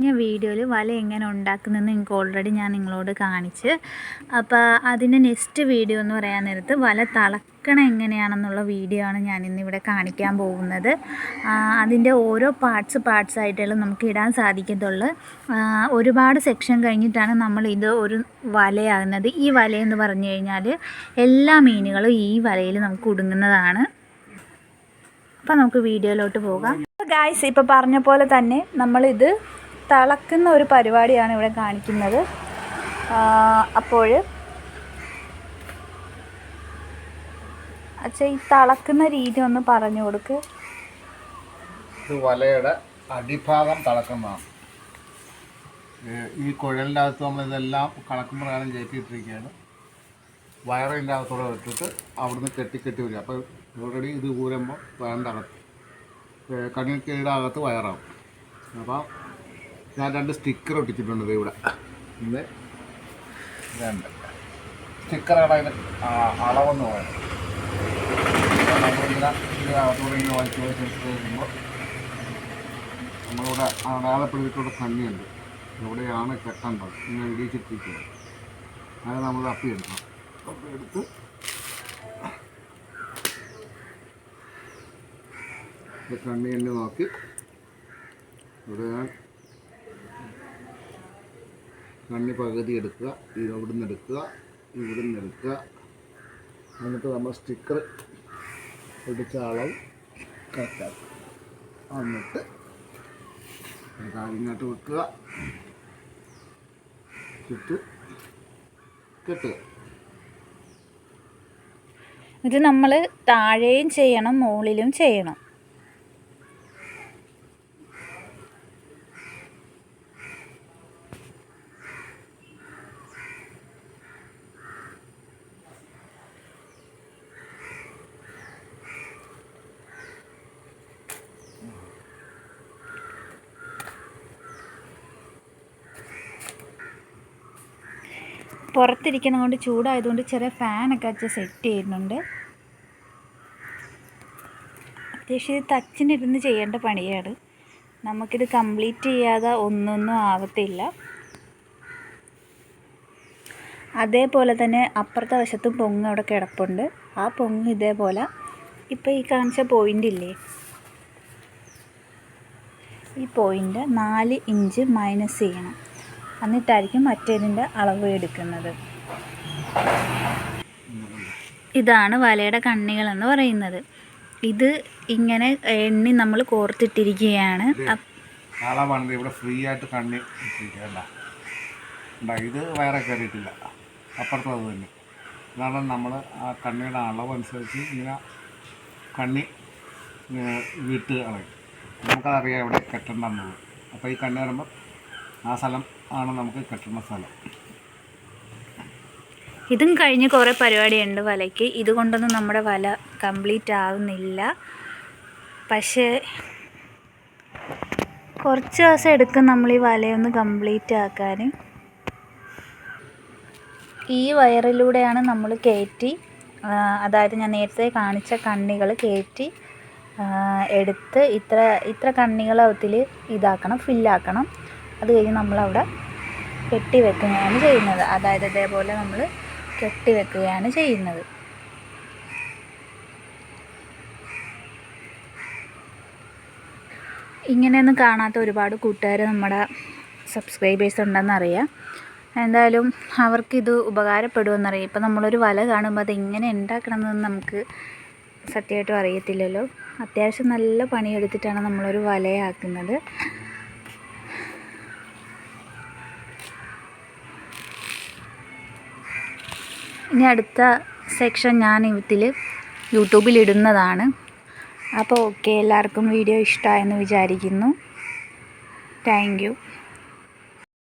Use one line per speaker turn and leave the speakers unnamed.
കഴിഞ്ഞ വീഡിയോയിൽ വല എങ്ങനെ ഉണ്ടാക്കുന്നതെന്ന് നിങ്ങൾക്ക് ഓൾറെഡി ഞാൻ നിങ്ങളോട് കാണിച്ച്. അപ്പോൾ അതിന്റെ നെക്സ്റ്റ് വീഡിയോ എന്ന് പറയാൻ നേരത്ത് വല തളക്കണം എങ്ങനെയാണെന്നുള്ള വീഡിയോ ആണ് ഞാൻ ഇന്നിവിടെ കാണിക്കാൻ പോകുന്നത്. അതിന്റെ ഓരോ പാർട്സ് പാർട്സ് ആയിട്ടുള്ള നമുക്ക് ഇടാൻ സാധിക്കത്തുള്ളൂ. ഒരുപാട് സെക്ഷൻ കഴിഞ്ഞിട്ടാണ് നമ്മൾ ഇത് ഒരു വലയാകുന്നത്. ഈ വലയെന്ന് പറഞ്ഞു കഴിഞ്ഞാൽ എല്ലാ മീനുകളും ഈ വലയിൽ നമുക്ക് ഒടുങ്ങുന്നതാണ് അപ്പോൾ നമുക്ക് വീഡിയോയിലോട്ട് പോകാം. ഗായ്സ് ഇപ്പോൾ പറഞ്ഞ പോലെ തന്നെ നമ്മളിത് തിളക്കുന്ന ഒരു പരിപാടിയാണ് ഇവിടെ കാണിക്കുന്നത്. അപ്പോൾ അച്ഛ ഈ തിളക്കുന്ന രീതി ഒന്ന് പറഞ്ഞു കൊടുക്ക്.
ഇത് വലയുടെ അടിഭാഗം തിളക്കുന്നതാണ്. ഈ കുഴലിന്റെ അകത്ത് നമ്മൾ ഇതെല്ലാം കണക്കും പ്രകാരം കയറ്റിയിട്ടിരിക്കുകയാണ്. വയറിന്റെ അകത്തൂടെ ഇട്ടിട്ട് അവിടുന്ന് കെട്ടി കെട്ടി വരിക. അപ്പോൾ ഓൾറെഡി ഇത് ഊരുമ്പോൾ വയറിന്റെ അകത്ത് കണ്ണിക്കയുടെ അകത്ത് വയറാവും. അപ്പോൾ ഞാൻ രണ്ട് സ്റ്റിക്കർ ഒട്ടിച്ചിട്ടുണ്ട് ഇവിടെ. ഇത് രണ്ട്. സ്റ്റിക്കറുടെ അതിന് അളവെന്ന് പറയുന്നത്. നമ്മളിവിടെ അടയാളപ്പെടുത്തിയിട്ടുള്ള കണ്ണിയുണ്ട് എവിടെയാണ് കെട്ടേണ്ടത്. ഇങ്ങനെ ഇടിച്ചിട്ടിരിക്കുന്നത് അത് നമ്മൾ അപ്പി എടുക്കണം. അപ്പി എടുത്ത് കണ്ണി എണ്ണി നോക്കി. ഇവിടെ ഞാൻ കണ്ണി പകുതി എടുക്കുക ഇവിടെ നിന്ന് എടുക്കുക ഇവിടെ നിന്ന് എടുക്കുക. എന്നിട്ട് നമ്മൾ സ്റ്റിക്കർ പിടിച്ച അളവ് കറക്റ്റാക്കുക എന്നിട്ട് ഇങ്ങോട്ട് വെക്കുക. ചുറ്റ് കെട്ടുക.
ഇത് നമ്മൾ താഴെയും ചെയ്യണം മുകളിലും ചെയ്യണം. പുറത്തിരിക്കുന്നത് കൊണ്ട് ചൂടായതുകൊണ്ട് ചെറിയ ഫാനൊക്കെ വെച്ച് സെറ്റ് ചെയ്യുന്നുണ്ട്. അത്യാവശ്യം ഇത് തച്ചിനിരുന്ന് ചെയ്യേണ്ട പണിയാണ്. നമുക്കിത് കംപ്ലീറ്റ് ചെയ്യാതെ ഒന്നൊന്നും ആവത്തില്ല. അതേപോലെ തന്നെ അപ്പുറത്തെ വശത്തും പൊങ്ങ് അവിടെ കിടപ്പുണ്ട്. ആ പൊങ്ങ് ഇതേപോലെ ഇപ്പോൾ ഈ കാണിച്ച പോയിന്റ് ഇല്ലേ? ഈ പോയിന്റ് നാല് ഇഞ്ച് മൈനസ് ചെയ്യണം. എന്നിട്ടായിരിക്കും മറ്റേതിന്റെ അളവ് എടുക്കുന്നത്. ഇതാണ് വലയുടെ കണ്ണികൾ എന്ന് പറയുന്നത്. ഇത് ഇങ്ങനെ എണ്ണി നമ്മൾ കോർത്തിട്ടിരിക്കുകയാണ്. അപ്പ്
ഇവിടെ ഫ്രീ ആയിട്ട് കണ്ണി ഇത് വേറെ കയറിയിട്ടില്ല. അപ്പുറത്തും അത് തന്നെ. ഇതാണ് നമ്മൾ ആ കണ്ണിയുടെ അളവ് അനുസരിച്ച് ഇങ്ങനെ കണ്ണി വിട്ട് കളയും. നമുക്കതറിയാം എവിടെ കെട്ടണ്ടെന്നുള്ളത് അപ്പോൾ ഈ കണ്ണി വരുമ്പോൾ ആ സ്ഥലം ആണ് നമുക്ക് കെട്ടുന്ന സ്ഥലം.
ഇതും കഴിഞ്ഞ് കുറേ പരിപാടിയുണ്ട് വലയ്ക്ക്. ഇതുകൊണ്ടൊന്നും നമ്മുടെ വല കംപ്ലീറ്റ് ആവുന്നില്ല. പക്ഷേ കുറച്ച് ദിവസം എടുക്കും നമ്മൾ ഈ വലയൊന്ന് കംപ്ലീറ്റ് ആക്കാൻ ഈ വയറിലൂടെയാണ് നമ്മൾ കയറ്റി അതായത് ഞാൻ നേരത്തെ കാണിച്ച കണ്ണികൾ കയറ്റി എടുത്ത് ഇത്ര ഇത്ര കണ്ണികളത്തിൽ ഇതാക്കണം ഫില്ലാക്കണം. അത് കഴിഞ്ഞ് നമ്മളവിടെ കെട്ടി വെക്കുകയാണ് ചെയ്യുന്നത്. അതായത് ഇതേപോലെ നമ്മൾ കെട്ടി വെക്കുകയാണ് ചെയ്യുന്നത്. ഇങ്ങനെയൊന്നും കാണാത്ത ഒരുപാട് കൂട്ടുകാർ നമ്മുടെ സബ്സ്ക്രൈബേഴ്സ് ഉണ്ടെന്നറിയാം. എന്തായാലും അവർക്കിത് ഉപകാരപ്പെടുമെന്നറിയാം. ഇപ്പം നമ്മളൊരു വല കാണുമ്പോൾ അത് എങ്ങനെ ഉണ്ടാക്കണമെന്ന് നമുക്ക് സത്യമായിട്ടും അറിയത്തില്ലല്ലോ. അത്യാവശ്യം നല്ല പണിയെടുത്തിട്ടാണ് നമ്മളൊരു വലയാക്കുന്നത്. ഇനി അടുത്ത സെക്ഷൻ ഞാൻ ഇതിൽ യൂട്യൂബിൽ ഇടുന്നതാണ്. അപ്പോൾ ഓക്കെ എല്ലാവർക്കും വീഡിയോ ഇഷ്ടമായെന്ന് വിചാരിക്കുന്നു. താങ്ക്